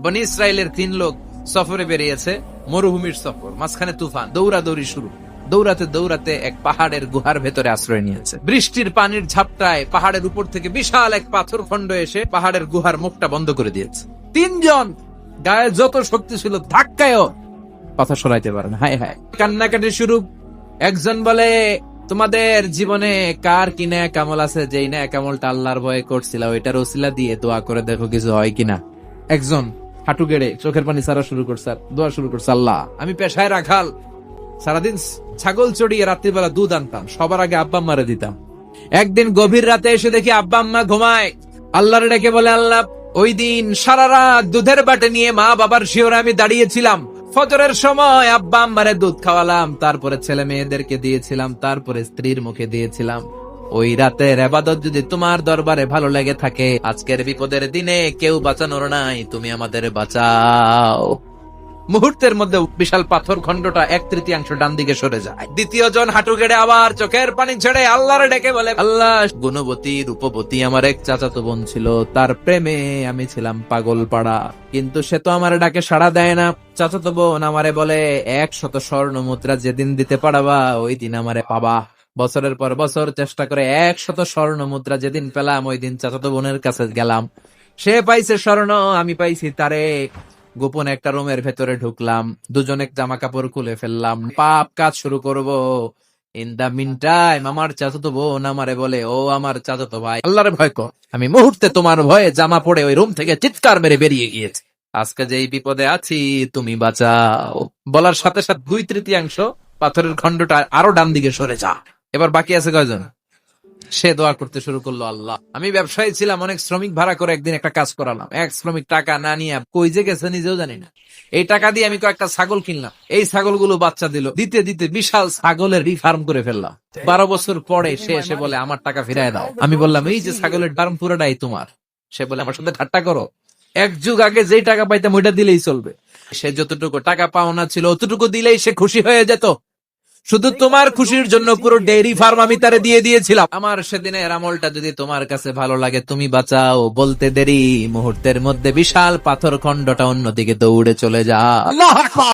বনি ইসরায়েলের তিন লোক সফরে বেরিয়েছে, মরুভূমির সফর, মাঝখানে তুফান, দৌড়াদৌড়ি শুরু। দৌড়াতে দৌড়াতে এক পাহাড়ের গুহার ভেতরে আশ্রয় নিয়েছে। বৃষ্টির পানির ঝাপটায় পাহাড়ের উপর থেকে বিশাল এক পাথর খণ্ড এসে পাহাড়ের গুহার মুখটা বন্ধ করে দিয়েছে। তিনজন গায়ে যত শক্তি ছিল ধাক্কায়ও কথা সরাইতে পারে না। হায় হায়। কান্নাকাটি শুরু। একজন বলে, তোমাদের জীবনে কার কি ন্যায় কামল আছে? যেই ন্যায় কামলটা আল্লাহর ভয়ে করছিল ওইটার ওসিলা দিয়ে দোয়া করে দেখো কিছু হয় কিনা। একজন হাঁটু গেড়ে চোখের পানি সারা শুরু করছে দোয়া শুরু করছে আল্লাহ। আমি পেশায় রাখাল। সারাদিন ছাগল চড়িয়ে রাত্রিবেলা দুধ আনতাম। সবার আগে আব্বা মারে দিতাম। একদিন গভীর রাতে এসে দেখি আব্বা আম্মা ঘুমায়। আল্লাহর ডেকে বলে, আল্লাহ, ওই দিন সারা রাত দুধের বাটে নিয়ে মা বাবার শিওরে আমি দাঁড়িয়েছিলাম। ফজরের সময় আব্বা আম্মারে দুধ খাওয়ালাম। তারপরে ছেলে মেয়েদেরকে দিয়েছিলাম। তারপরে স্ত্রীর মুখে দিয়েছিলাম। ওই রাতের আবাদত যদি তোমার দরবারে ভালো লেগে থাকে, আজকের বিপদের দিনে কেউ বাঁচানোর নাই, তুমি আমাদের বাঁচাও। মুহূর্তের মধ্যে বিশাল পাথর খণ্ডটা এক তৃতীয়াংশ ডান দিকে সরে যায়। দ্বিতীয় জন হাঁটু গেড়ে আবার চোখের পানি ছেড়ে আল্লাহর ডেকে বলে, আল্লাহ, গুণবতী, রূপবতী আমার এক চাচাতো বোন ছিল। তার প্রেমে আমি ছিলাম পাগল পাড়া কিন্তু সে তো আমার ডাকে সাড়া দেয় না। চাচাতো বোন আমারে বলে, এক শত স্বর্ণ মুদ্রা যেদিন দিতে পারবা, ওই দিন আমারে পাবা। বছরের পর বছর চেষ্টা করে এক শত স্বর্ণ মুদ্রা যেদিন পেলাম, ওই দিন চাচাতো বোনের কাছে গেলাম। সে পাইছে স্বর্ণ, আমি পাইছি তারে। গোপন একটা রুমের ভেতরে ঢুকলাম, দুজনে জামা কাপড় খুলে ফেললাম। পাপ কাজ শুরু করব। ইন দা মিন টাইম আমার চাচাতো বোন আমারে বলে, ও আমার চাচাতো ভাই, আল্লাহরে ভয় কর। আমি মুহূর্তে তোমার ভয়ে জামা পড়ে ওই রুম থেকে চিৎকার মেরে বেরিয়ে গিয়েছে। আজকে যেই বিপদে আছি, তুমি বাঁচাও। বলার সাথে সাথে দুই তৃতীয়াংশ পাথরের খণ্ডটা আরও ডান দিকে সরে যা। এবার বাকি আছে কয়জন? সে দোয়া করতে শুরু করল, আল্লাহ। আমি ব্যবসায়ী ছিলাম, অনেক শ্রমিক ভাড়া করে একদিন একটা কাজ করালাম। এক শ্রমিক টাকা না নিয়ে কই যে গেছে নিজেও জানি না। এই টাকা দিয়ে আমি কয়েকটা ছাগল কিনলাম। এই ছাগলগুলো বাচ্চা দিল। দিতে দিতে বিশাল ছাগলের ফার্ম করে ফেললাম। বারো বছর পরে সে এসে বলে, আমার টাকা ফিরায় দাও। আমি বললাম, এই যে ছাগলের ফার্ম পুরোটাই তোমার। সে বলে, আমার সাথে ঠাট্টা করো। এক যুগ আগে যেই টাকা পাইতাম, ওইটা দিলেই চলবে। সে যতটুকু টাকা পাওনা ছিল, অতটুকু দিলেই সে খুশি হয়ে যেত। শুধু তোমার খুশির জন্য পুরো ডেইরি ফার্ম আমি তারে দিয়ে দিয়েছিলাম। আমার সেদিনের আমলটা যদি তোমার কাছে ভালো লাগে তুমি বাঁচাও। বলতে দেরি মুহূর্তের মধ্যে বিশাল পাথর খণ্ডটা অন্যদিকে দৌড়ে চলে যা।